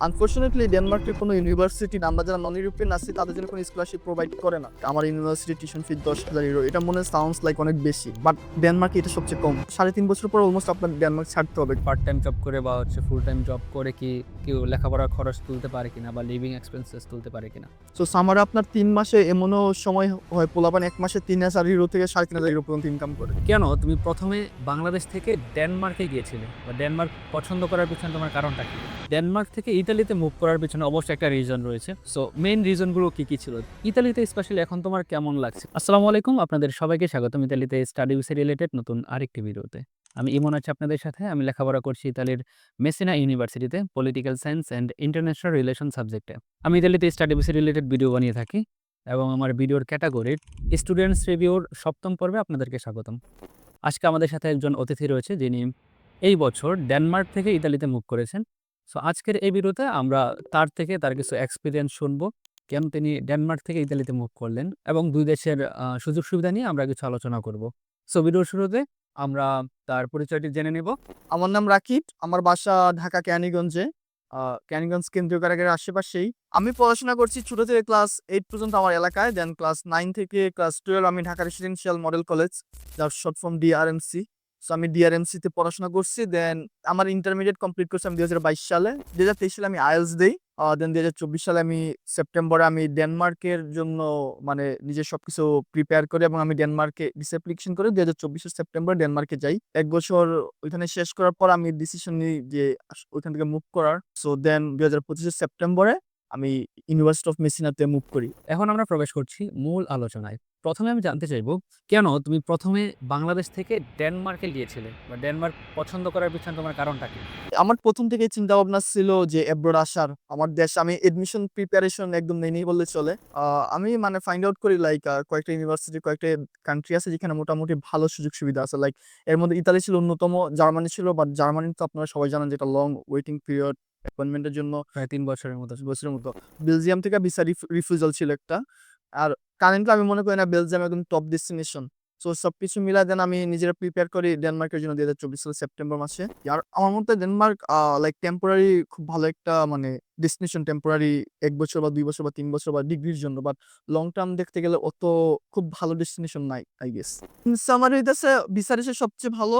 Unfortunately ডেনমার্কের কোনো university আমরা যারা নন ইউরোপিয়ান আছি তাদের জন্য কোনো স্কলারশিপ প্রোভাইড করে না। আমার ইউনিভার্সিটি টিউশন ফি দশ হাজার ইউরো এটা মনে সাউন্ডস লাইক অনেক বেশি বাট ডেনমার্কে এটা সবচেয়ে কম। সাড়ে তিন বছর পর অলমোস্ট আপনার ডেনমার্ক ছাড়তে হবে। পার্ট টাইম জব করে বা হচ্ছে ফুল টাইম জব করে কি কেউ লেখাপড়ার খরচ তুলতে পারে কিনা বা লিভিং এক্সপেন্সেস তুলতে পারে কিনা? সো সামারে আপনার তিন মাসে এমনও সময় হয় পোলাপান এক মাসে তিন হাজার ইউরো থেকে সাড়ে তিন হাজার ইউরো পর্যন্ত ইনকাম করে। কেন? তুমি প্রথমে বাংলাদেশ থেকে ডেনমার্কে গিয়েছিলে। বা ডেনমার্ক পছন্দ করার পিছনে তোমার কারণটা কি? ডেনমার্ক থেকে ইতালিতে মুভ করার পিছনে অবশ্যই একটা রিজন রয়েছে। সো মেইন রিজনগুলো কি কি ছিল? ইতালিতে স্পেশালি এখন তোমার কেমন লাগছে? আসসালামু আলাইকুম, আপনাদের সবাইকে স্বাগতম ইতালিতে স্টাডি উইসে রিলেটেড নতুন আরেকটি ভিডিওতে আমি ইমন আছি আপনাদের সাথে, আমি লেখাপড়া করছি ইতালির মেসিনা ইউনিভার্সিটিতে political science and international relation সাবজেক্টে আমি ইতালিতে স্টাডি উইসে রিলেটেড ভিডিও বানিয়ে থাকি এবং আমার ভিডিওর ক্যাটাগরির স্টুডেন্টস রিভিউর সপ্তম পর্বে আপনাদেরকে স্বাগতম। আজকে আমাদের সাথে একজন অতিথি রয়েছে যিনি এই বছর ডেনমার্ক থেকে ইতালিতে মুভ করেছেন। সো আজকের এই ভিডিওতে আমরা তার থেকে তার কিছু এক্সপিরিয়েন্স শুনব, কেন তিনি ডেনমার্ক থেকে ইতালিতে মুভ করলেন এবং দুই দেশের সুযোগ সুবিধা নিয়ে আমরা কিছু আলোচনা করব। সো ভিডিওর শুরুতে আমরা তার পরিচয়টি জেনে নেব। আমার নাম রাকিব, আমার বাসা ঢাকা ক্যানিগঞ্জে। ক্যানিগঞ্জ কেন্দ্রীয় কারাগারের আশেপাশেই। আমি পড়াশোনা করছি ছোট থেকে ক্লাস এইট পর্যন্ত আমার এলাকায় দেন ক্লাস নাইন থেকে ক্লাস টুয়েলভ আমি ঢাকা রেসিডেন্সিয়াল মডেল কলেজ যার শর্ট ফর্ম ডিআরএমসি সো আমি ডিআরএমসি তে পড়াশোনা করছি দেন আমার ইন্টারমিডিয়েট কমপ্লিট করছি আমি দুই হাজার বাইশ সালে। দুই হাজার তেইশ সালে আমি আইএলস দিই দেন দুই হাজার চব্বিশ সালে আমি সেপ্টেম্বরে আমি ডেনমার্কের জন্য মানে নিজের সবকিছু প্রিপেয়ার করি এবং আমি ডেনমার্কে ডিসঅ্যাপ্লিকেশন করে দুই হাজার চব্বিশের সেপ্টেম্বর ডেনমার্কে যাই। এক বছর ওইখানে শেষ করার পর আমি ডিসিশন নিই যে ওইখান থেকে মুভ করার। সো দেন দুই হাজার পঁচিশের সেপ্টেম্বরে আমি ইউনিভার্সিটি অফ মেসিনাতে মুভ করি। এখন আমরা প্রবেশ করছি মূল আলোচনায়। প্রথমে আমি জানতে চাইব কেন তুমি প্রথমে বাংলাদেশ থেকে ডেনমার্কে গিয়েছিলে? বা ডেনমার্ক পছন্দ করার পিছনে তোমার কারণটা কি? আমার প্রথম থেকে চিন্তা ভাবনা ছিল যে এব্রোড আসার আমার দেশ আমি এডমিশন প্রিপারেশন একদম নেই নেই বললে চলে। আমি মানে ফাইন্ড আউট করি লাইক কয়েকটা ইউনিভার্সিটি কয়েকটা কান্ট্রি আছে যেখানে মোটামুটি ভালো সুযোগ সুবিধা আছে। লাইক এর মধ্যে ইতালি ছিল অন্যতম জার্মানি ছিল বাট জার্মানি তো আপনারা সবাই জানেন যেটা লং ওয়েটিং পিরিয়ড অ্যাপয়েন্টমেন্টের জন্য প্রায় তিন বছরের মতো। বছরের মতো। বেলজিয়াম থেকে ভিসা রিফিউজাল ছিল একটা। আর কারেন্টলি আমি মনে করি না বেলজিয়াম একদম টপ ডেস্টিনেশন সো সবকিছু মিলাই দেন আমি নিজেরা প্রিপেয়ার করি ডেনমার্কের জন্য দুই হাজার চব্বিশ সালের সেপ্টেম্বর মাসে। আর আমার মতে ডেনমার্ক লাইক টেম্পোরারি খুব ভালো একটা মানে ডেস্টিনেশন টেম্পোরারি এক বছর বা দুই বছর বা তিন বছর বা ডিগ্রির জন্য। বাট লং টার্ম দেখতে গেলে অত খুব ভালো ডেস্টিনেশন নাই আই গেস সামারি এসে সবচেয়ে ভালো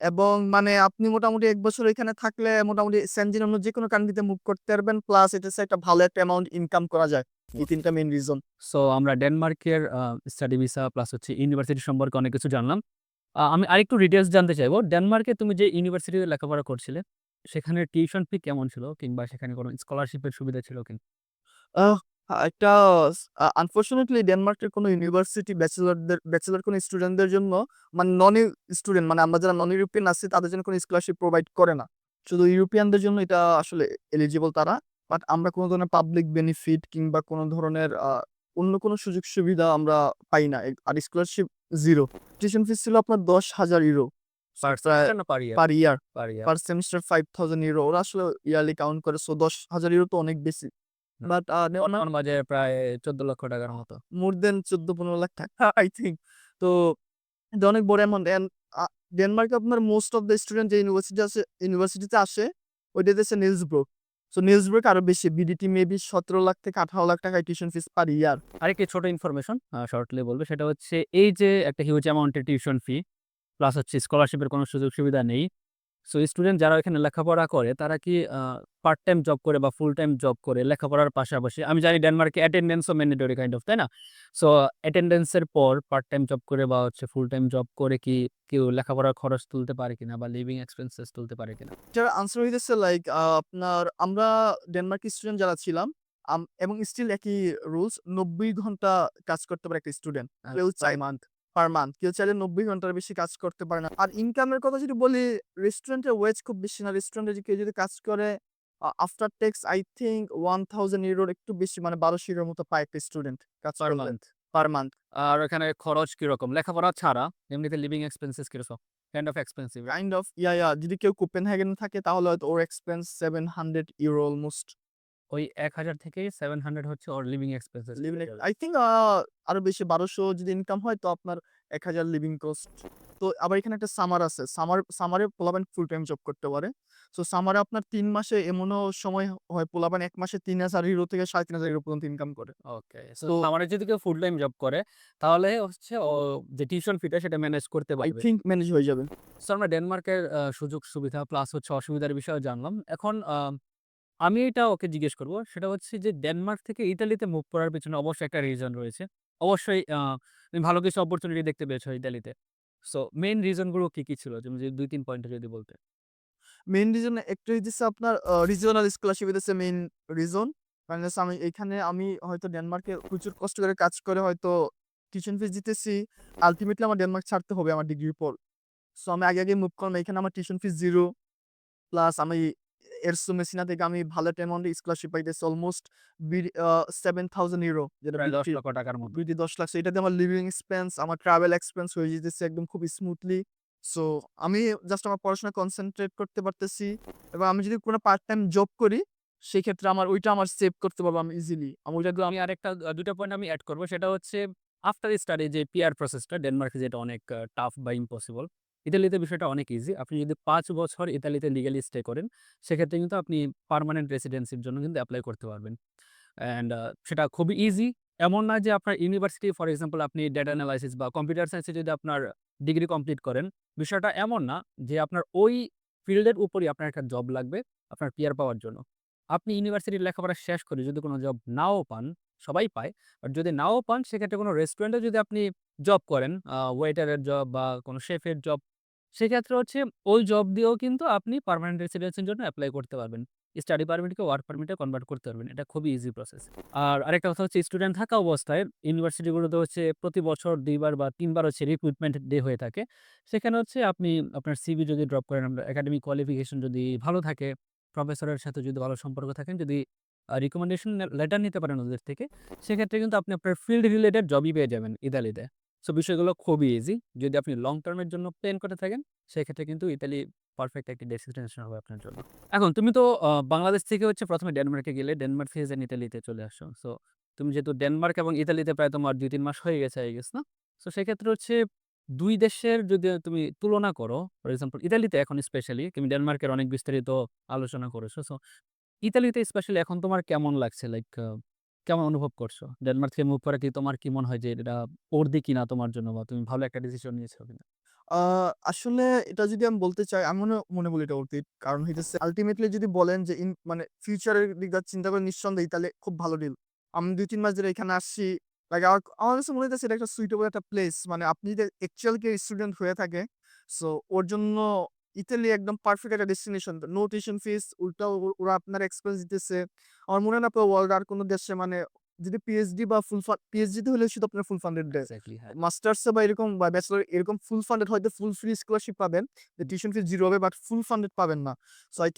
এবং মানে আপনি মোটামুটি এক বছর এখানে থাকলে মোটামুটি সেনজিন অন্য যে কোনো কান্ট্রিতে মুভ করতে পারবেন। প্লাস এটা হচ্ছে একটা ভালো একটা অ্যামাউন্ট ইনকাম করা যায়। এই তিনটা মেইন রিজন সো আমরা ডেনমার্কের স্টাডি ভিসা প্লাস হচ্ছে ইউনিভার্সিটি সম্পর্কে অনেক কিছু জানলাম। আমি আরেকটু ডিটেলস জানতে চাইব। ডেনমার্কে তুমি যে ইউনিভার্সিটিতে লেখাপড়া করছিলে সেখানে টিউশন ফি কেমন ছিল? কিংবা সেখানে কোনো স্কলারশিপের সুবিধা ছিল কিনা? একটা আনফরচুনেটলি ডেনমার্কের কোনো ইউনিভার্সিটি ব্যাচেলরদের ব্যাচেলর কোনো স্টুডেন্টদের জন্য মানে নন স্টুডেন্ট মানে আমরা যারা নন ইউরোপিয়ান আছি তাদের জন্য কোনো স্কলারশিপ প্রোভাইড করে না। শুধু ইউরোপিয়ানদের জন্য এটা আসলে এলিজিবল তারা। বাট আমরা কোনো ধরনের পাবলিক বেনিফিট কিংবা কোনো ধরনের অন্য কোনো সুযোগ সুবিধা আমরা পাই না। আর স্কলারশিপ জিরো টিউশন ফিস ছিল আপনার দশ হাজার euro per year per semester five thousand euro ওরা আসলে ইয়ারলি কাউন্ট করে। সো দশ হাজার ইউরো তো অনেক বেশি। বাট বাজারে প্রায় চোদ্দ লক্ষ টাকার মতো। মোর দেন চোদ্দ পনেরো লাখ টাকা আই থিঙ্ক তো এটা অনেক বড় অ্যামাউন্ট অ্যান্ড ডেনমার্কে আপনার মোস্ট অফ দ্য স্টুডেন্ট যে ইউনিভার্সিটি আছে ইউনিভার্সিটিতে আসে ওইটা হচ্ছে নিলসব্রুক সো আরও বেশি বিডিটি মেবি সতেরো লাখ থেকে আঠারো লাখ টাকা টিউশন ফিস পার ইয়ার আরেকটি ছোট ইনফরমেশন শর্টলি বলবে সেটা হচ্ছে এই যে একটা হিউজ অ্যামাউন্টের টিউশন ফি প্লাস হচ্ছে স্কলারশিপের কোনো সুযোগ সুবিধা নেই। সো স্টুডেন্ট যারা এখানে লেখাপড়া করে তারা কি পার্ট টাইম জব করে বা ফুল টাইম জব করে লেখাপড়ার পাশাপাশি আমি জানি ডেনমার্কে অ্যাটেন্ডেন্সও ম্যান্ডেটরি কাইন্ড অফ তাই না? সো অ্যাটেন্ডেন্সের পর পার্ট টাইম জব করে বা হচ্ছে ফুল টাইম জব করে কি কেউ লেখাপড়ার খরচ তুলতে পারে কিনা বা লিভিং এক্সপেন্সেস তুলতে পারে কিনা? এটার আনসার হইতেছে লাইক আপনার আমরা ডেনমার্ক স্টুডেন্ট যারা ছিলাম এবং স্টিল একই রুলস নব্বই ঘণ্টা কাজ করতে পারে একটা স্টুডেন্ট চাই মান্থ পার মান্থ কেউ চাইলে নব্বই ঘণ্টার বেশি কাজ করতে পারে না। আর ইনকামের কথা যদি বলি রেস্টুরেন্টের ওয়েজ খুব বেশি না রেস্টুরেন্টে কেউ যদি কাজ করে after tax I think one thousand ইউরোর একটু বেশি মানে বারোশো ইউরোর মতো পায় একটা স্টুডেন্ট কাজ পার মান্থ পার মান্থ আর এখানে খরচ কীরকম? লেখাপড়া ছাড়া এমনিতে লিভিং এক্সপেন্সেস কীরকম? Kind of expensive kind of yeah yeah যদি কেউ কোপেনহেগেন থাকে তাহলে হয়তো ওর expense seven hundred euro almost ওই এক হাজার থেকে সেভেন হান্ড্রেড হচ্ছে ওর লিভিং এক্সপেন্সেস আই থিঙ্ক আরও বেশি বারোশো যদি ইনকাম হয় তো আপনার এক হাজার লিভিং কস্ট তো আবার এখানে একটা সামার আছে। সামার সামারে পোলাপান ফুল টাইম জব করতে পারে। সো সামারে আপনার ৩ মাসে এমনও সময় হয় পোলাপান ১ মাসে ৩,০০০ ইউরো থেকে ৩,৫০০ ইউরো পর্যন্ত ইনকাম করে। ওকে। সো তো আমার যদি কেউ ফুল টাইম জব করে তাহলে হচ্ছে যে টিউশন ফিটা সেটা ম্যানেজ করতে আই পারবে। থিংক ম্যানেজ হয়ে যাবে। সো আমরা ডেনমার্কের সুযোগ সুবিধা প্লাস হচ্ছে অসুবিধার বিষয়ে জানলাম। এখন আমি এটা ওকে জিজ্ঞেস করব সেটা হচ্ছে যে ডেনমার্ক থেকে ইতালিতে মুভ করার পেছনে অবশ্যই একটা রিজন রয়েছে। অবশ্যই ভালো কিছু অপরচুনিটি দেখতে পেয়েছ ইতালিতে। সো মেইন রিজনগুলো কি, কি ছিল? তুমি যদি ২-৩ পয়েন্টে যদি বলতে। মেইন রিজন একটা হচ্ছে আপনার রিজিওনাল স্কলারশিপ হচ্ছে মেইন রিজন। কারণ আমি এখানে আমি হয়তো ডেনমার্কে প্রচুর কষ্ট করে কাজ করে হয়তো টিউশন ফিস দিতেছি। আলটিমেটলি আমার ডেনমার্ক ছাড়তে হবে আমার ডিগ্রির পর। সো আমি আগে, আগে মুভ করলাম। এখানে আমার টিউশন ফিস জিরো প্লাস আমি এরসো মেসিনা থেকে আমি ভালো একটা অ্যামাউন্টে স্কলারশিপ পাইতেছি অলমোস্ট আ ৭,০০০ ইউরো যেটা বৃত্তি ১০,০০,০০০ টাকার মতো। বৃত্তি ১০ লাখ। এটাতে আমার লিভিং এক্সপেন্স, আমার ট্রাভেল এক্সপেন্স হয়ে যেতেছে একদম খুব স্মুথলি। সো আমি জাস্ট আমার পড়াশোনায় কনসেনট্রেট করতে পারতেছি এবং আমি যদি কোনো পার্ট টাইম জব করি সেক্ষেত্রে আমার ওইটা আমার সেভ করতে পারব আমি ইজিলি। আমি ওইটা আমি আরেকটা আ ২ টা পয়েন্ট আমি এড করব। সেটা হচ্ছে আফটার স্টাডি যে পিআর প্রসেসটা ডেনমার্কে যেটা অনেক টাফ বা ইম্পসিবল। ইতালিতে বিষয়টা অনেক ইজি। আপনি যদি পাঁচ বছর ইতালিতে লিগালি স্টে করেন, সেক্ষেত্রে কিন্তু আপনি পার্মানেন্ট রেসিডেন্সির জন্য কিন্তু অ্যাপ্লাই করতে পারবেন। অ্যান্ড সেটা খুবই ইজি। এমন না যে আপনার ইউনিভার্সিটি ফর এক্সাম্পল আপনি ডেটা অ্যানালাইসিস বা কম্পিউটার সায়েন্সে যদি আপনার ডিগ্রি কমপ্লিট করেন, বিষয়টা এমন না যে আপনার ওই ফিল্ডের উপরই আপনার একটা জব লাগবে আপনার পিআর পাওয়ার জন্য। আপনি ইউনিভার্সিটির লেখাপড়া শেষ করে যদি কোনো জব নাও পান, সবাই পায়। বাট যদি নাও পান সেক্ষেত্রে কোনো রেস্টুরেন্টে যদি আপনি জব করেন, ওয়েটারের জব বা কোনো শেফের জব, সেক্ষেত্রে হচ্ছে ওই জব দিয়েও কিন্তু আপনি পার্মানেন্ট রেসিডেন্সির জন্য অ্যাপ্লাই করতে পারবেন। স্টাডি পারমিটকে ওয়ার্ক পারমিটে কনভার্ট করতে পারবেন। এটা খুবই ইজি প্রসেস। আর আরেকটা কথা হচ্ছে স্টুডেন্ট থাকা অবস্থায় ইউনিভার্সিটিগুলোতে হচ্ছে প্রতি বছর দুইবার বা তিনবার হচ্ছে রিক্রুটমেন্ট ডে হয়ে থাকে। সেখানে হচ্ছে আপনি আপনার সিভি যদি ড্রপ করেন, আপনার একাডেমিক কোয়ালিফিকেশন যদি ভালো থাকে, প্রফেসরের সাথে যদি ভালো সম্পর্ক থাকেন, যদি রিকমেন্ডেশন লেটার নিতে পারেন ওদের থেকে, সেক্ষেত্রে কিন্তু আপনি আপনার ফিল্ড রিলেটেড জবই পেয়ে যাবেন ইতালিতে। সো বিষয়গুলো খুবই ইজি। যদি আপনি লং টার্ম এর জন্য প্ল্যান করে থাকেন, সেক্ষেত্রে কিন্তু ইতালি পারফেক্ট একটি ডেস্টিনেশন হবে আপনার জন্য। এখন তুমি তো বাংলাদেশ থেকে হচ্ছে ১ম এ ডেনমার্কে গেলে, ডেনমার্ক থেকে দেন ইতালিতে চলে আসছো। সো তুমি যেহেতু ডেনমার্ক এবং ইতালিতে প্রায় তোমার ২-৩ মাস হয়ে গেছে আই গেস না? সো সেক্ষেত্রে হচ্ছে দুই দেশের যদি তুমি তুলনা করো, ফর এক্সাম্পল ইতালিতে এখন স্পেশালি তুমি ডেনমার্কের অনেক বিস্তারিত আলোচনা করেছ। সো ইতালিতে স্পেশালি এখন তোমার কেমন লাগছে? লাইক কেমন অনুভব করছ? ডেনমার্ক থেকে মুভ করে কি তোমার কি মনে হয় যে এটা worthy কিনা তোমার জন্য বা তুমি ভালো একটা ডিসিশন নিয়েছো কিনা? আসলে এটা যদি আমি বলতে চাই, আমি মনে বলি এটা অতীত। কারণ হইতেছে আল্টিমেটলি যদি বলেন যে ইন মানে ফিউচারের দিক দিয়ে চিন্তা করে নিঃসন্দেহে তাহলে খুব ভালো ডিল। আমি ২-৩ মাস ধরে এখানে আসছি। লাইক আমার আমার কাছে মনে হইতেছে এটা একটা সুইটেবল একটা প্লেস। মানে আপনি যদি অ্যাকচুয়াল কেউ স্টুডেন্ট হয়ে থাকে, সো ওর জন্য ইতালি একদম পারফেক্ট একটা ডেস্টিনেশন। নো টিউশন ফিস উল্টা ওরা আপনার এক্সপেন্স দিতেছে। আমার মনে হয় না ওয়ার্ল্ড আর কোনো দেশে মানে যদি পিএইচডি বা ফুল ফা পিএইচডিতে হলে শুধু আপনার ফুল ফান্ডেড দেয়। মাস্টার্স হ্যাঁ। বা এরকম বা ব্যাচেলর এরকম ফুল ফান্ডেড হয়তো ফুল ফ্রি স্কলারশিপ পাবেন। যে টিউশন ফিস 0 হবে বাট ফুল ফান্ডেড পাবেন না। সো আই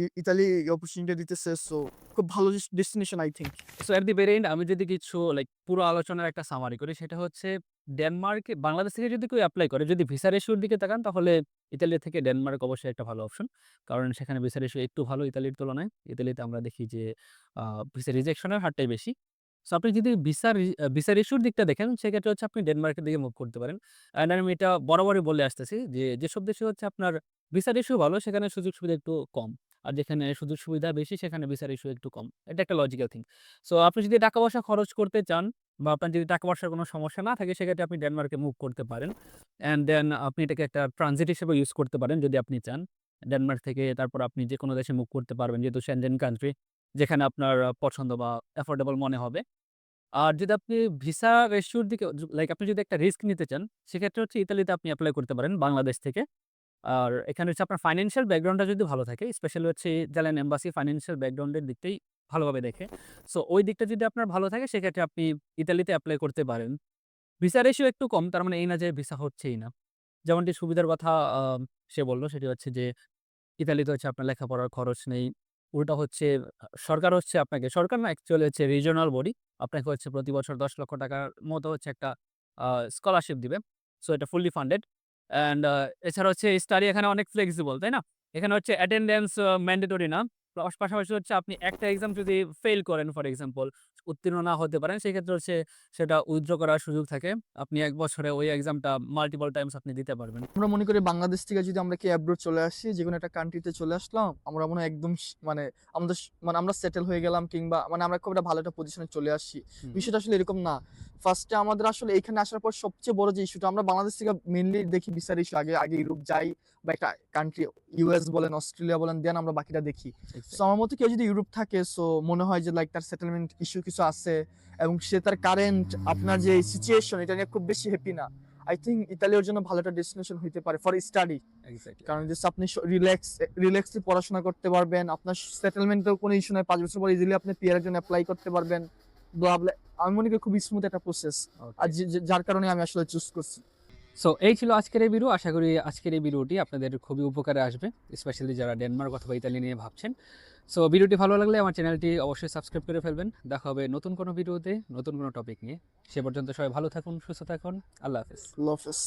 ই ইতালি অপরচুনিটি দিতেছে। সো খুব ভালো destination I think so at the very end আমি যদি কিছু লাইক পুরো আলোচনার একটা সামারি করি, সেটা হচ্ছে ডেনমার্কে বাংলাদেশ থেকে যদি কেউ এপ্লাই করে, যদি ভিসা রেশিওর দিকে তাকান তাহলে ইতালি থেকে ডেনমার্ক অবশ্যই একটা ভালো অপশন। কারণ সেখানে ভিসা রেশিও একটু ভালো ইতালির তুলনায়। ইতালিতে আমরা দেখি যে ভিসা রিজেকশনের হারটাই বেশি। সো আপনি যদি ভিসা ভিসা রেশিওর দিকটা দেখেন, সেক্ষেত্রে হচ্ছে আপনি ডেনমার্কের দিকে মুভ করতে পারেন। অ্যান্ড আমি এটা বরাবরই বলে আসতেছি যে, যেসব দেশে হচ্ছে আপনার ভিসা রেশিও ভালো, সেখানে সুযোগ সুবিধা একটু কম। আর যেখানে সুযোগ সুবিধা বেশি, সেখানে ভিসা রেশিও একটু কম। এটা একটা লজিক্যাল থিং। সো আপনি যদি টাকা-পয়সা খরচ করতে চান বা আপনার যদি টাকা-পয়সার কোনো সমস্যা না থাকে, সেক্ষেত্রে আপনি ডেনমার্কে মুভ করতে পারেন। অ্যান্ড দেন আপনি এটাকে একটা ট্রানজিট হিসেবে ইউজ করতে পারেন যদি আপনি চান। ডেনমার্ক থেকে তারপর আপনি যেকোনো দেশে মুভ করতে পারবেন। যেহেতু সেনজেন কান্ট্রি, যেখানে আপনার পছন্দ বা অ্যাফোর্ডেবল মনে হবে। আর যদি আপনি ভিসা রেশিওর দিকে লাইক আপনি যদি একটা রিস্ক নিতে চান, সেক্ষেত্রে হচ্ছে ইতালিতে আপনি অ্যাপ্লাই করতে পারেন বাংলাদেশ থেকে। আর এখানে হচ্ছে আপনার ফাইন্যান্সিয়াল ব্যাকগ্রাউন্ডটা যদি ভালো থাকে, স্পেশালি হচ্ছে ইতালিয়ান এম্বাসি ফাইন্যান্সিয়াল ব্যাকগ্রাউন্ডের দিকটাই ভালোভাবে দেখে। সো ওই দিকটা যদি আপনার ভালো থাকে, সেক্ষেত্রে আপনি ইতালিতে অ্যাপ্লাই করতে পারেন। ভিসা রেশিও একটু কম, তার মানে এই না যে ভিসা হচ্ছেই না। যেমনটি সুবিধার কথা সে বলল সেটি হচ্ছে যে ইতালিতে হচ্ছে আপনার লেখাপড়ার খরচ নেই। উল্টা হচ্ছে সরকার হচ্ছে আপনাকে সরকার না অ্যাকচুয়ালি হচ্ছে রিজিওনাল বডি আপনাকে হচ্ছে প্রতি বছর দশ লক্ষ টাকার মতো হচ্ছে একটা স্কলারশিপ দিবে। সো এটা ফুললি ফান্ডেড। অ্যান্ড এছাড়া হচ্ছে স্টাডি এখানে অনেক ফ্লেক্সিবল, তাই না? এখানে হচ্ছে অ্যাটেন্ডেন্স ম্যান্ডেটরি না। প্লাস পাশাপাশি হচ্ছে আপনি একটা এক্সাম যদি ফেল করেন ফর এক্সাম্পল উত্তীর্ণ না হতে পারেন সেক্ষেত্রে হচ্ছে সেটা উইথড্র করার সুযোগ থাকে। আপনি এক বছরে ওই এক্সামটা মাল্টিপল টাইমস আপনি দিতে পারবেন। আমরা মনে করি বাংলাদেশ থেকে যদি আমরা কি অ্যাব্রোড চলে আসি যে কোনো একটা কান্ট্রিতে চলে আসলাম আমরা মনে একদম মানে আমাদের মানে আমরা সেটেল হয়ে গেলাম কিংবা মানে আমরা খুব একটা ভালো একটা পজিশনে চলে আসি বিষয়টা আসলে এরকম না। ফার্স্টে আমাদের আসলে এখানে আসার পর সবচেয়ে বড় যে ইস্যুটা আমরা বাংলাদেশ থেকে মেনলি দেখি বিচার ইস্যু আগে আগে ইউরোপ যাই বা একটা কান্ট্রি ইউএস বলেন অস্ট্রেলিয়া বলেন দেন আমরা বাকিটা দেখি। সো আমার মতে কেউ যদি ইউরোপ থাকে সো মনে হয় যে লাইক তার সেটেলমেন্ট ইস্যু কিছু আছে এবং সে তার কারেন্ট আপনার যে সিচুয়েশন এটা নিয়ে খুব বেশি হ্যাপি না। আই থিঙ্ক ইতালির জন্য ভালো একটা ডেস্টিনেশন হইতে পারে ফর স্টাডি কারণ যে আপনি রিল্যাক্স রিল্যাক্সে পড়াশোনা করতে পারবেন আপনার সেটেলমেন্টের কোনো ইস্যু নাই পাঁচ বছর পর ইজিলি আপনি পিয়ারের জন্য অ্যাপ্লাই করতে পারবেন। আমি মনে করি খুব স্মুথ একটা প্রসেস আর যার কারণে আমি আসলে চুজ করছি। সো এই ছিল আজকের এই ভিডিও আশা করি আজকের এই ভিডিওটি আপনাদের খুবই উপকারে আসবে স্পেশালি যারা ডেনমার্ক অথবা ইতালি নিয়ে ভাবছেন। সো ভিডিওটি ভালো লাগলে আমার চ্যানেলটি অবশ্যই সাবস্ক্রাইব করে ফেলবেন। দেখা হবে নতুন কোনো ভিডিওতে, নতুন কোনো টপিক নিয়ে। সে পর্যন্ত সবাই ভালো থাকুন, সুস্থ থাকুন। আল্লাহ হাফিজ। হাফেজ। লফেস